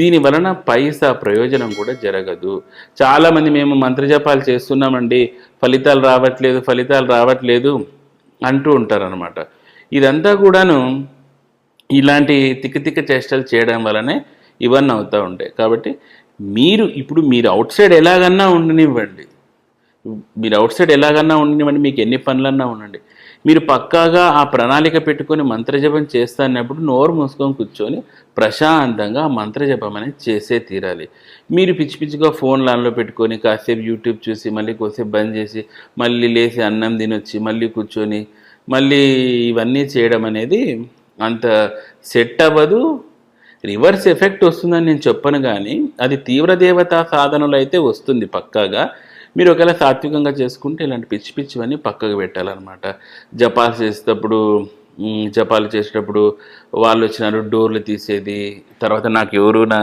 దీని వలన పైసా ప్రయోజనం కూడా జరగదు. చాలామంది మేము మంత్రజపాలు చేస్తున్నామండి. ఫలితాలు రావట్లేదు ఫలితాలు రావట్లేదు అంటూ ఉంటారనమాట ఇదంతా కూడాను ఇలాంటి తిక్కతిక్క చేష్టలు చేయడం వలనే ఇవన్నీ అవుతూ ఉంటాయి. కాబట్టి మీరు ఇప్పుడు మీరు అవుట్ సైడ్ ఎలాగన్నా ఉండనివ్వండి. మీరు అవుట్ సైడ్ ఎలాగన్నా ఉండనివ్వండి. మీకు ఎన్ని పనులన్నా ఉండండి. మీరు పక్కాగా ఆ ప్రణాళిక పెట్టుకొని మంత్రజపం చేస్తానప్పుడు నోరు మూసుకొని కూర్చొని ప్రశాంతంగా మంత్రజపం అనేది చేసే తీరాలి. మీరు పిచ్చి పిచ్చిగా ఫోన్ లాన్లో పెట్టుకొని కాసేపు యూట్యూబ్ చూసి మళ్ళీ కొద్దిసేపు బంద్ చేసి మళ్ళీ లేచి అన్నం తినొచ్చి మళ్ళీ కూర్చొని మళ్ళీ ఇవన్నీ చేయడం అనేది అంత సెట్ అవ్వదు. రివర్స్ ఎఫెక్ట్ వస్తుందని నేను చెప్పను కానీ అది తీవ్ర దేవతా సాధనలు అయితే వస్తుంది పక్కాగా. మీరు ఒకవేళ సాత్వికంగా చేసుకుంటే ఇలాంటి పిచ్చి పిచ్చివన్నీ పక్కకు పెట్టాలన్నమాట. జపాలు చేసేటప్పుడు జపాలు చేసేటప్పుడు వాళ్ళు వచ్చినారు డోర్లు తీసేది తర్వాత నాకు ఎవరు నా